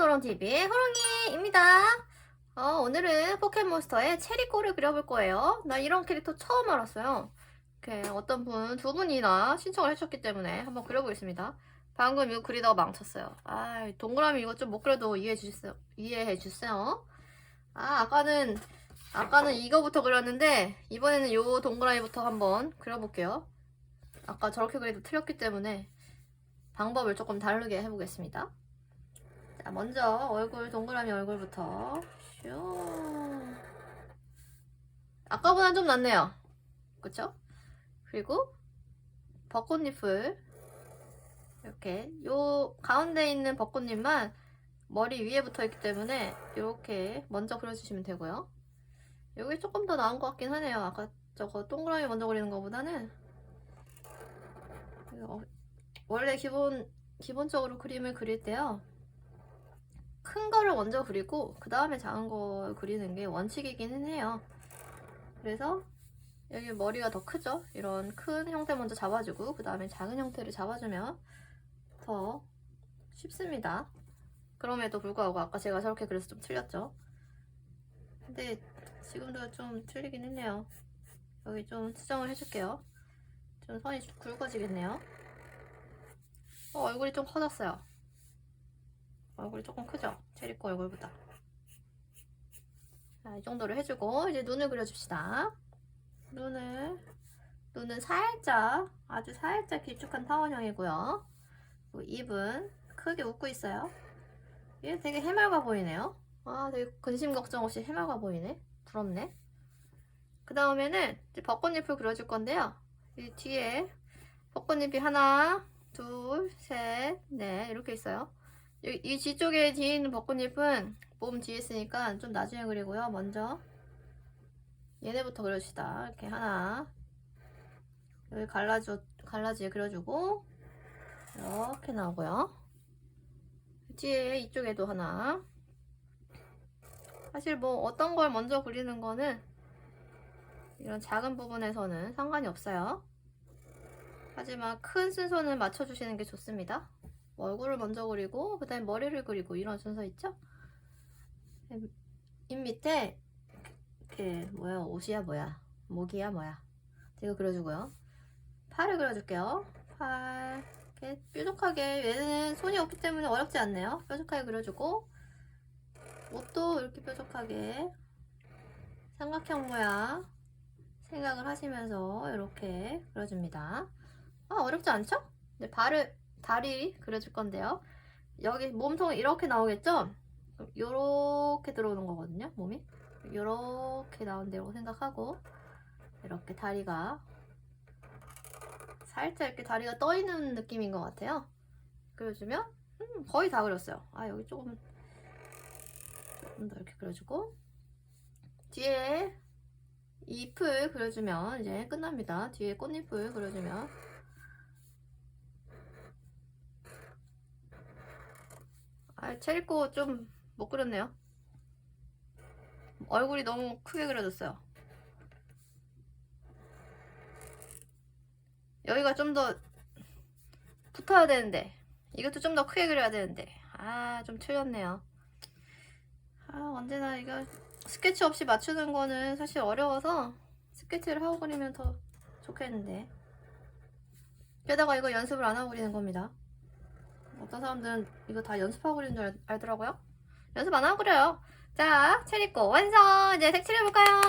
노롱TV의 호롱이입니다. 어, 오늘은 포켓몬스터의 체리코를 그려볼 거예요. 나 이런 캐릭터 처음 알았어요. 이렇게 어떤 분, 두 분이나 신청을 해주셨기 때문에 한번 그려보겠습니다. 방금 이거 그리다가 망쳤어요. 아, 동그라미 이거 좀 못 그려도 이해해 주세요. 이해해 주세요. 아, 아까는, 아까는 이거부터 그렸는데, 이번에는 요 동그라미부터 한번 그려볼게요. 아까 저렇게 그려도 틀렸기 때문에 방법을 조금 다르게 해보겠습니다. 자, 먼저 얼굴, 동그라미 얼굴부터. 슈. 아까보다는 좀 낫네요. 그쵸? 그리고 벚꽃잎을 이렇게 요 가운데 있는 벚꽃잎만 머리 위에 붙어 있기 때문에 이렇게 먼저 그려주시면 되고요. 여기 조금 더 나은 것 같긴 하네요. 아까 저거 동그라미 먼저 그리는 것보다는 어, 원래 기본 기본적으로 그림을 그릴 때요. 큰 거를 먼저 그리고 그 다음에 작은 거 그리는 게 원칙이기는 해요. 그래서 여기 머리가 더 크죠? 이런 큰 형태 먼저 잡아주고 그 다음에 작은 형태를 잡아주면 더 쉽습니다. 그럼에도 불구하고 아까 제가 저렇게 그래서 좀 틀렸죠? 근데 지금도 좀 틀리긴 했네요. 여기 좀 수정을 해줄게요. 좀 선이 좀 굵어지겠네요. 어, 얼굴이 좀 커졌어요. 얼굴이 조금 크죠? 체리 코 얼굴보다. 자, 이 정도를 해주고 이제 눈을 그려줍시다. 눈을 눈은 살짝 아주 살짝 길쭉한 타원형이고요. 입은 크게 웃고 있어요. 얘 되게 해맑아 보이네요. 아, 되게 근심 걱정 없이 해맑아 보이네. 부럽네. 그 다음에는 벚꽃잎을 그려줄 건데요. 이 뒤에 벚꽃잎이 하나, 둘, 셋, 넷 이렇게 있어요. 이, 이 뒤쪽에 뒤에 있는 벚꽃잎은 몸 뒤에 있으니까 좀 나중에 그리고요. 먼저 얘네부터 그려줍시다. 이렇게 하나 여기 갈라져 갈라지게 그려주고 이렇게 나오고요. 뒤에 이쪽에도 하나. 사실 뭐 어떤 걸 먼저 그리는 거는 이런 작은 부분에서는 상관이 없어요. 하지만 큰 순서는 맞춰주시는 게 좋습니다. 얼굴을 먼저 그리고 그 다음에 머리를 그리고 이런 순서 있죠? 입 밑에 그 뭐야 옷이야 뭐야 목이야 뭐야 이거 그려주고요. 팔을 그려줄게요. 팔 이렇게 뾰족하게 얘는 손이 없기 때문에 어렵지 않네요. 뾰족하게 그려주고 옷도 이렇게 뾰족하게 삼각형 모양 생각을 하시면서 이렇게 그려줍니다. 아, 어렵지 않죠? 네, 발을, 다리 그려줄 건데요. 여기 몸통 이렇게 나오겠죠? 이렇게 들어오는 거거든요, 몸이. 이렇게 나온다고 생각하고, 이렇게 다리가, 살짝 이렇게 다리가 떠 있는 느낌인 것 같아요. 그려주면, 음, 거의 다 그렸어요. 아, 여기 조금, 조금 더 이렇게 그려주고, 뒤에 잎을 그려주면 이제 끝납니다. 뒤에 꽃잎을 그려주면 아, 체리코 좀못 그렸네요. 얼굴이 너무 크게 그려졌어요. 여기가 좀 더 붙어야 되는데 이것도 좀 더 크게 그려야 되는데 아 좀 틀렸네요. 아 언제나 이거 스케치 없이 맞추는 거는 사실 어려워서 스케치를 하고 그리면 더 좋겠는데 게다가 이거 연습을 안 하고 그리는 겁니다. 어떤 사람들은 이거 다 연습하고 그리는 줄 알- 알더라고요. 연습 안 하고 그려요. 자, 체리코 완성! 이제 색칠해볼까요?